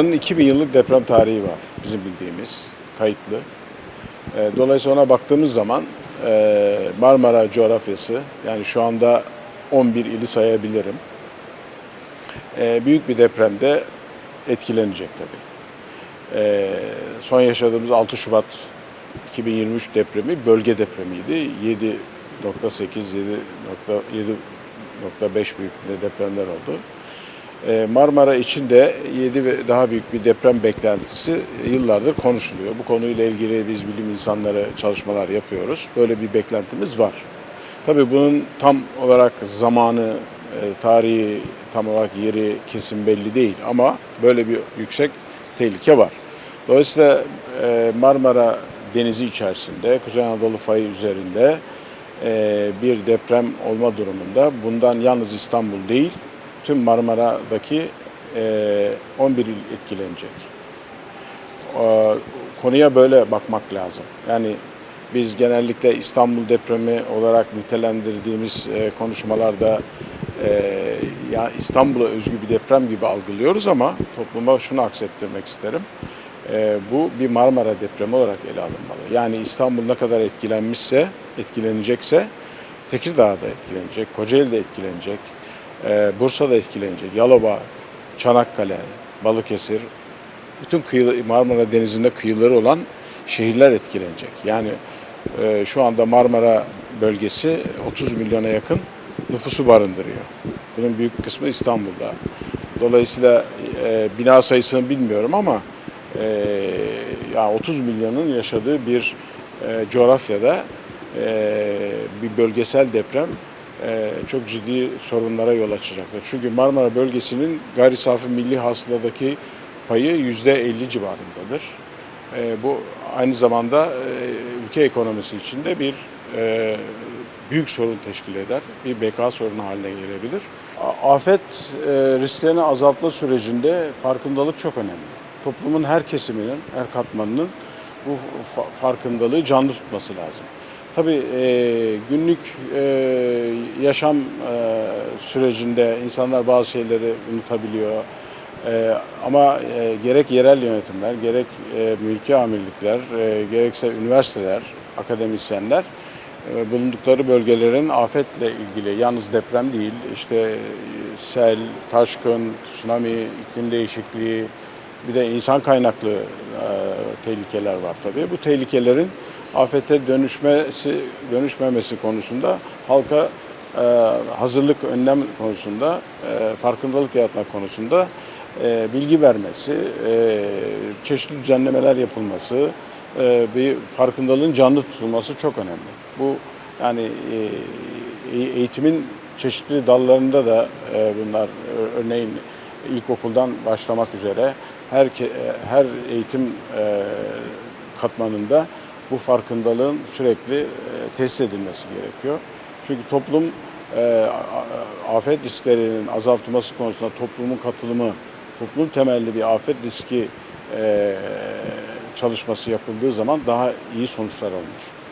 Marmara'nın 2000 yıllık deprem tarihi var bizim bildiğimiz, kayıtlı. E, Dolayısıyla ona baktığımız zaman e, Marmara coğrafyası, yani şu anda 11 ili sayabilirim. E, Büyük bir depremde etkilenecek tabii. E, Son yaşadığımız 6 Şubat 2023 depremi bölge depremiydi. 7.8, 7.7.5 büyüklüğünde depremler oldu. Ee, Marmara için de 7 ve daha büyük bir deprem beklentisi yıllardır konuşuluyor. Bu konuyla ilgili biz bilim insanları çalışmalar yapıyoruz. Böyle bir beklentimiz var. Tabii bunun tam olarak zamanı, e, tarihi, tam olarak yeri kesin belli değil ama böyle bir yüksek tehlike var. Dolayısıyla e, Marmara Denizi içerisinde, Kuzey Anadolu fayı üzerinde e, bir deprem olma durumunda bundan yalnız İstanbul değil, tüm Marmara'daki e, 11 il etkilenecek. E, Konuya böyle bakmak lazım. Yani biz genellikle İstanbul depremi olarak nitelendirdiğimiz e, konuşmalarda e, ya İstanbul'a özgü bir deprem gibi algılıyoruz ama topluma şunu aksettirmek isterim. E, bu bir Marmara depremi olarak ele alınmalı. Yani İstanbul ne kadar etkilenmişse, etkilenecekse Tekirdağ'da etkilenecek, Kocaeli'de etkilenecek, e, Bursa'da etkilenecek, Yalova, Çanakkale, Balıkesir, bütün kıyı, Marmara Denizi'nde kıyıları olan şehirler etkilenecek. Yani e, şu anda Marmara bölgesi 30 milyona yakın nüfusu barındırıyor. Bunun büyük kısmı İstanbul'da. Dolayısıyla e, bina sayısını bilmiyorum ama e, ya 30 milyonun yaşadığı bir e, coğrafyada e, bir bölgesel deprem çok ciddi sorunlara yol açacaktır. Çünkü Marmara bölgesinin gayri safi milli hasıladaki payı yüzde 50 civarındadır. E, bu aynı zamanda e, ülke ekonomisi içinde bir e, büyük sorun teşkil eder. Bir beka sorunu haline gelebilir. Afet e, risklerini azaltma sürecinde farkındalık çok önemli. Toplumun her kesiminin, her katmanının bu fa- farkındalığı canlı tutması lazım. Tabii e, günlük e, yaşam e, sürecinde insanlar bazı şeyleri unutabiliyor. E, ama e, gerek yerel yönetimler, gerek e, mülki amirlikler, e, gerekse üniversiteler, akademisyenler e, bulundukları bölgelerin afetle ilgili yalnız deprem değil, işte sel, taşkın, tsunami, iklim değişikliği, bir de insan kaynaklı e, tehlikeler var tabii. Bu tehlikelerin afete dönüşmesi, dönüşmemesi konusunda halka e, hazırlık önlem konusunda, e, farkındalık yaratma konusunda e, bilgi vermesi, e, çeşitli düzenlemeler yapılması, e, bir farkındalığın canlı tutulması çok önemli. Bu yani e, e- eğitimin çeşitli dallarında da e, bunlar Ö- örneğin ilkokuldan başlamak üzere her e, her eğitim e, katmanında bu farkındalığın sürekli e, tesis edilmesi gerekiyor. Çünkü toplum e, afet risklerinin azaltılması konusunda toplumun katılımı, toplum temelli bir afet riski e, çalışması yapıldığı zaman daha iyi sonuçlar alınır.